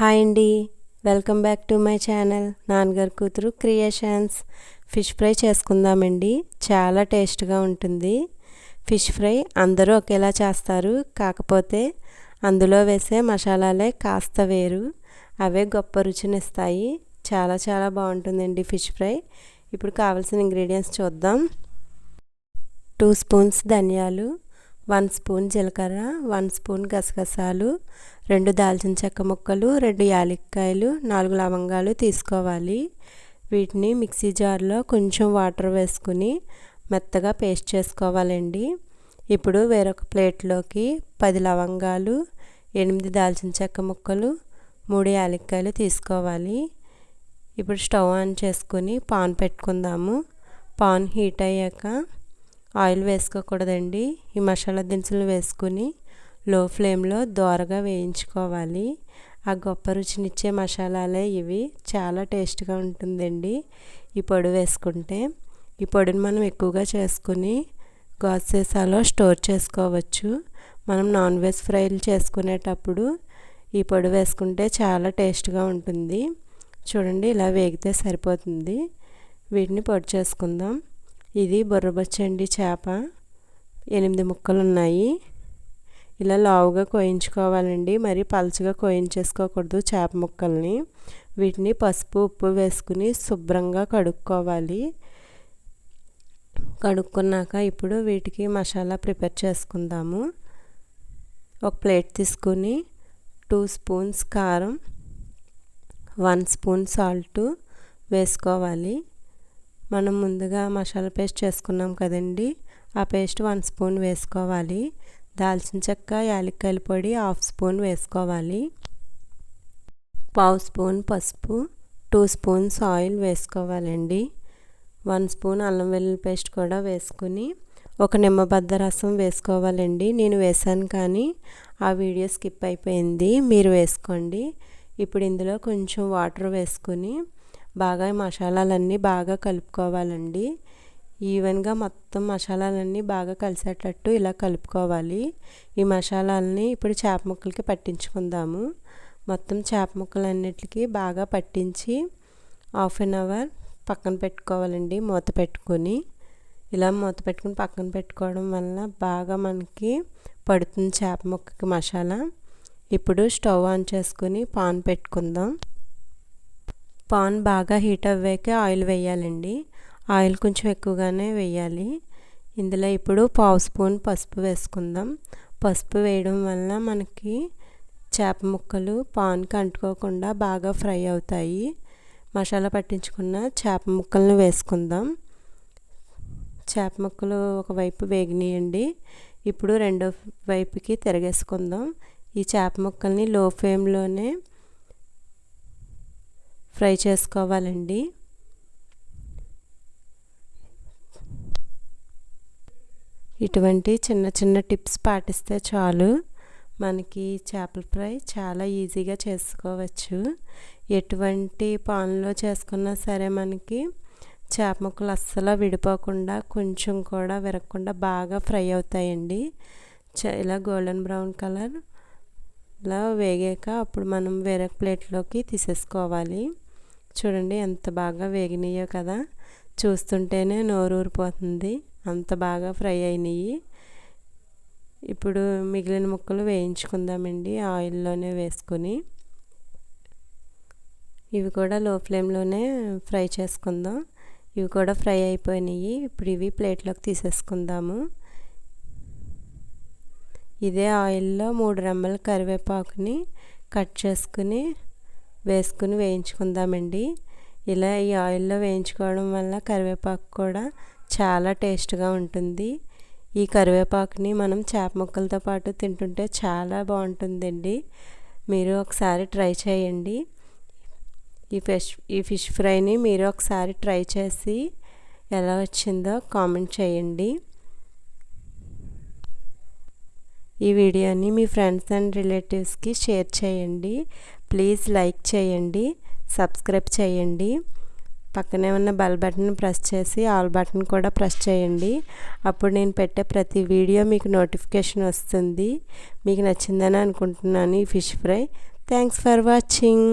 Hi అండి. Welcome back to my channel. నాన్నగారు కూతురు క్రియేషన్స్. ఫిష్ ఫ్రై చేసుకుందామండి. చాలా టేస్ట్గా ఉంటుంది. ఫిష్ ఫ్రై అందరూ ఒకేలా చేస్తారు. కాకపోతే అందులో వేసే మసాలాలే కాస్త వేరు. అవే గొప్ప రుచినిస్తాయి. చాలా చాలా బాగుంటుందండి ఫిష్ ఫ్రై. ఇప్పుడు కావాల్సిన ఇంగ్రీడియంట్స్ చూద్దాం. టూ స్పూన్స్ ధనియాలు. వన్ స్పూన్ జీలకర్ర వన్ స్పూన్ గసగసాలు రెండు దాల్చిన చెక్క ముక్కలు రెండు యాలక్కాయలు నాలుగు లవంగాలు తీసుకోవాలి. వీటిని మిక్సీ జార్లో కొంచెం వాటర్ వేసుకుని మెత్తగా పేస్ట్ చేసుకోవాలండి. ఇప్పుడు వేరొక ప్లేట్లోకి పది లవంగాలు ఎనిమిది దాల్చిన చెక్క ముక్కలు మూడు యాలక్కాయలు తీసుకోవాలి. ఇప్పుడు స్టవ్ ఆన్ చేసుకుని పాన్ పెట్టుకుందాము. పాన్ హీట్ అయ్యాక ఆయిల్ వేసుకోకూడదండి. ఈ మసాలా దినుసులు వేసుకుని లో ఫ్లేమ్లో దోరగా వేయించుకోవాలి. ఆ గొప్ప రుచినిచ్చే మసాలాలే ఇవి. చాలా టేస్ట్గా ఉంటుందండి ఈ పొడి వేసుకుంటే. ఈ పొడిని మనం ఎక్కువగా చేసుకుని గాజు సీసాలో స్టోర్ చేసుకోవచ్చు. మనం నాన్ వెజ్ ఫ్రైలు చేసుకునేటప్పుడు ఈ పొడి వేసుకుంటే చాలా టేస్ట్గా ఉంటుంది. చూడండి ఇలా వేగితే సరిపోతుంది. వీటిని పొడి చేసుకుందాం. ఇది బుర్రబచ్చండి చేప. ఎనిమిది ముక్కలు ఉన్నాయి ఇలా లావుగా కోయించుకోవాలండి. మరి పలుచగా కోయించేసుకోకూడదు చేప ముక్కల్ని. వీటిని పసుపు ఉప్పు వేసుకుని శుభ్రంగా కడుక్కోవాలి. కడుక్కున్నాక ఇప్పుడు వీటికి మసాలా ప్రిపేర్ చేసుకుందాము. ఒక ప్లేట్ తీసుకుని టూ స్పూన్స్ కారం వన్ స్పూన్ సాల్ట్ వేసుకోవాలి. మనం ముందుగా మసాలా పేస్ట్ చేసుకున్నాం కదండి. ఆ పేస్ట్ వన్ స్పూన్ వేసుకోవాలి. దాల్చిన చెక్క యాలక్కాయల పొడి హాఫ్ స్పూన్ వేసుకోవాలి. పావు స్పూన్ పసుపు టూ స్పూన్స్ ఆయిల్ వేసుకోవాలండి. వన్ స్పూన్ అల్లం వెల్లుల్లి పేస్ట్ కూడా వేసుకుని ఒక నిమ్మబద్ద రసం వేసుకోవాలండి. నేను వేసాను కానీ ఆ వీడియో స్కిప్ అయిపోయింది. మీరు వేసుకోండి. ఇప్పుడు ఇందులో కొంచెం వాటర్ వేసుకుని బాగా మసాలాలన్నీ బాగా కలుపుకోవాలండి. ఈవెన్గా మొత్తం మసాలాలన్నీ బాగా కలిసేటట్టు ఇలా కలుపుకోవాలి. ఈ మసాలాలని ఇప్పుడు చేప ముక్కలకి పట్టించుకుందాము. మొత్తం చేప ముక్కలన్నిటికీ బాగా పట్టించి హాఫ్ అన్ అవర్ పక్కన పెట్టుకోవాలండి మూత పెట్టుకొని. ఇలా మూత పెట్టుకుని పక్కన పెట్టుకోవడం వల్ల బాగా మనకి పడుతుంది చేప ముక్కకి మసాలా. ఇప్పుడు స్టవ్ ఆన్ చేసుకొని పాన్ పెట్టుకుందాం. పాన్ బాగా హీట్ అవ్వాక ఆయిల్ వేయాలండి. ఆయిల్ కొంచెం ఎక్కువగానే వేయాలి. ఇందులో ఇప్పుడు పావు స్పూన్ పసుపు వేసుకుందాం. పసుపు వేయడం వల్ల మనకి చేప ముక్కలు పాన్కి అంటుకోకుండా బాగా ఫ్రై అవుతాయి. మసాలా పట్టించుకున్న చేప ముక్కలను వేసుకుందాం. చేప ముక్కలు ఒకవైపు వేగినాయండి. ఇప్పుడు రెండో వైపుకి తిరగేసుకుందాం. ఈ చేప ముక్కల్ని లో ఫ్లేమ్లోనే ఫ్రై చేసుకోవాలండి. ఇటువంటి చిన్న చిన్న టిప్స్ పాటిస్తే చాలు. మనకి చేపల ఫ్రై చాలా ఈజీగా చేసుకోవచ్చు. ఎటువంటి పాన్లో చేసుకున్నా సరే మనకి చేప ముక్కలు అస్సలు విడిపోకుండా కొంచెం కూడా విరగకుండా బాగా ఫ్రై అవుతాయండి. ఇలా గోల్డెన్ బ్రౌన్ కలర్ ఇలా వేగాక అప్పుడు మనం వేరే ప్లేట్లోకి తీసేసుకోవాలి. చూడండి ఎంత బాగా వేగినాయో కదా. చూస్తుంటేనే నోరు ఊరిపోతుంది. అంత బాగా ఫ్రై అయినాయి. ఇప్పుడు మిగిలిన ముక్కలు వేయించుకుందామండి ఆయిల్లోనే వేసుకొని. ఇవి కూడా లో ఫ్లేమ్లోనే ఫ్రై చేసుకుందాం. ఇవి కూడా ఫ్రై అయిపోయినాయి. ఇప్పుడు ఇవి ప్లేట్లోకి తీసేసుకుందాము. ఇదే ఆయిల్లో మూడు రెమ్మల కరివేపాకుని కట్ చేసుకుని వేసుకుని వేయించుకుందామండి. ఇలా ఈ ఆయిల్లో వేయించుకోవడం వల్ల కరివేపాకు కూడా చాలా టేస్ట్గా ఉంటుంది. ఈ కరివేపాకుని మనం చేప ముక్కలతో పాటు తింటుంటే చాలా బాగుంటుందండి. మీరు ఒకసారి ట్రై చేయండి. ఈ ఫిష్ ఈ ఫిష్ ఫ్రైని మీరు ఒకసారి ట్రై చేసి ఎలా వచ్చిందో కామెంట్ చేయండి. ఈ వీడియోని మీ ఫ్రెండ్స్ అండ్ రిలేటివ్స్కి షేర్ చేయండి. ప్లీజ్ లైక్ చేయండి. సబ్స్క్రైబ్ చేయండి. పక్కనే ఉన్న బెల్ బటన్ ప్రెస్ చేసి ఆల్ బటన్ కూడా ప్రెస్ చేయండి. అప్పుడు నేను పెట్టే ప్రతి వీడియో మీకు నోటిఫికేషన్ వస్తుంది. మీకు నచ్చిందని అనుకుంటున్నాను ఈ fish fry. Thanks for watching.